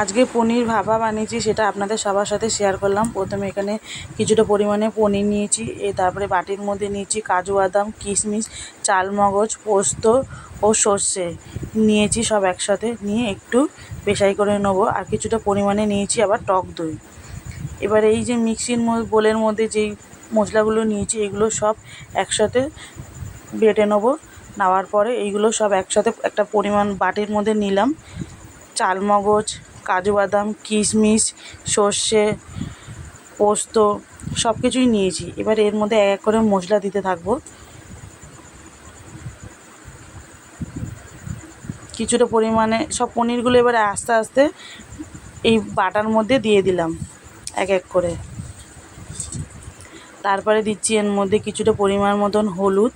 আজকে পনির ভাপা বানিয়েছি, সেটা আপনাদের সবার সাথে শেয়ার করলাম। প্রথমে এখানে কিছুটা পরিমাণে পনির নিয়েছি, এ তারপরে বাটির মধ্যে নিয়েছি কাজু বাদাম, কিশমিশ, চালমগজ, পোস্ত ও সর্ষে নিয়েছি সব একসাথে, নিয়ে একটু পেশাই করে নেব। আর কিছুটা পরিমাণে নিয়েছি আবার টক দই। এবার এই যে মিক্সির বোলের মধ্যে যেই মশলাগুলো নিয়েছি, এগুলো সব একসাথে বেটে নেব। নেওয়ার পরে এইগুলো সব একসাথে একটা পরিমাণ বাটির মধ্যে নিলাম। চালমগজ কাজু বাদাম, কিশমিশ, সর্ষে, পোস্ত সব কিছুই নিয়েছি। এবার এর মধ্যে এক এক করে মশলা দিতে থাকব। কিছুটা পরিমাণে সব পনিরগুলো এবারে আস্তে আস্তে এই বাটার মধ্যে দিয়ে দিলাম, এক এক করে। তারপরে দিচ্ছি এর মধ্যে কিছুটা পরিমাণ মতন হলুদ।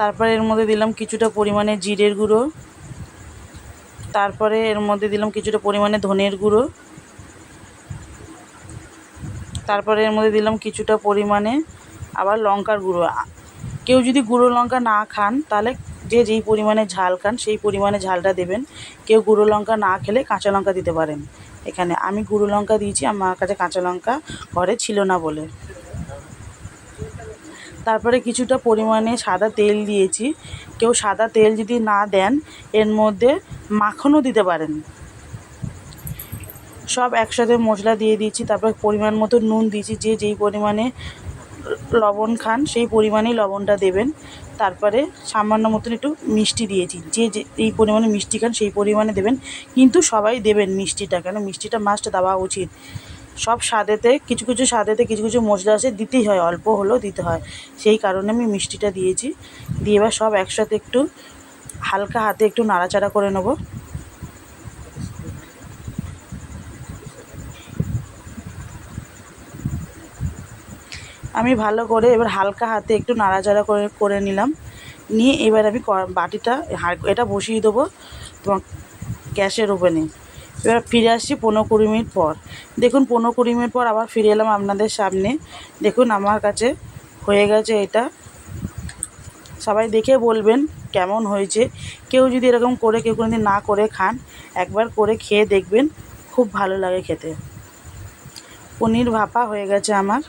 তারপরে এর মধ্যে দিলাম কিছুটা পরিমাণে জিরের গুঁড়ো। তারপরে এর মধ্যে দিলাম কিছুটা পরিমাণে ধনের গুঁড়ো। তারপরে এর মধ্যে দিলাম কিছুটা পরিমাণে আবার লঙ্কার গুঁড়ো। কেউ যদি গুঁড়ো লঙ্কা না খান, তাহলে যে যেই পরিমাণে ঝাল খান, সেই পরিমাণে ঝালটা দেবেন। কেউ গুঁড়ো লঙ্কা না খেলে কাঁচা লঙ্কা দিতে পারেন। এখানে আমি গুঁড়ো লঙ্কা দিয়েছি, আমার কাছে কাঁচা লঙ্কা ঘরে ছিল না বলে। তারপরে কিছুটা পরিমাণে সাদা তেল দিয়েছি। কেউ সাদা তেল যদি না দেন, এর মধ্যে মাখনও দিতে পারেন। সব একসাথে মশলা দিয়ে দিয়েছি, তারপরে পরিমাণ মতো নুন দিয়েছি, যে যেই পরিমাণে লবণ খান, সেই পরিমাণেই লবণটা দেবেন। তারপরে সামান্য মতন একটু মিষ্টি দিয়েছি, যে যে এই পরিমাণে মিষ্টি খান, সেই পরিমাণে দেবেন। কিন্তু সবাই দেবেন মিষ্টিটা, কেন মিষ্টিটা মাস্ট দেওয়া উচিত। সব স্বাদেতে, কিছু কিছু স্বাদেতে কিছু কিছু মশলা আছে দিতেই হয়, অল্প হলেও দিতে হয়। সেই কারণে আমি মিষ্টিটা দিয়েছি। দিয়ে এবার সব একসাথে একটু হালকা হাতে একটু নাড়াচাড়া করে নেব। আমি ভালো করে এবার হালকা হাতে একটু নাড়াচাড়া করে করে নিলাম। নিয়ে এবার আমি বাটিটা এটা বসিয়ে দেবো তোমার গ্যাসের ওভেনে। এবার ফিরে আসছি পনেরো কুড়ি মিনিট পর। দেখুন, পনেরো কুড়ি মিনিট পর আবার ফিরে এলাম আপনাদের সামনে। দেখুন, আমার কাছে হয়ে গেছে এটা। সবাই দেখে বলবেন কেমন হয়েছে। কেউ যদি এরকম করে, কেউ কোনো না করে খান, একবার করে খেয়ে দেখবেন, খুব ভালো লাগে খেতে। পনির ভাপা হয়ে গেছে আমার।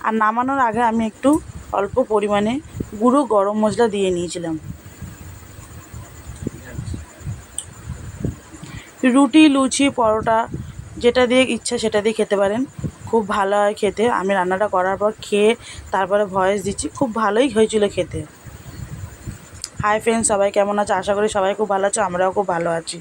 আর নামানোর আগে আমি একটু অল্প পরিমাণে গুঁড়ো গরম মশলা দিয়ে নিয়েছিলাম। রুটি, লুচি, পরোটা, যেটা দিয়ে ইচ্ছা সেটা দিয়ে খেতে পারেন। খুব ভালো হয় খেতে। আমি রান্নাটা করার পর খেয়ে তারপরে ভয়েস দিচ্ছি। খুব ভালোই হয়েছিল খেতে। হাই ফ্রেন্ডস সবাই কেমন আছে? আশা করি সবাই খুব ভালো আছে, আমরাও খুব ভালো আছি।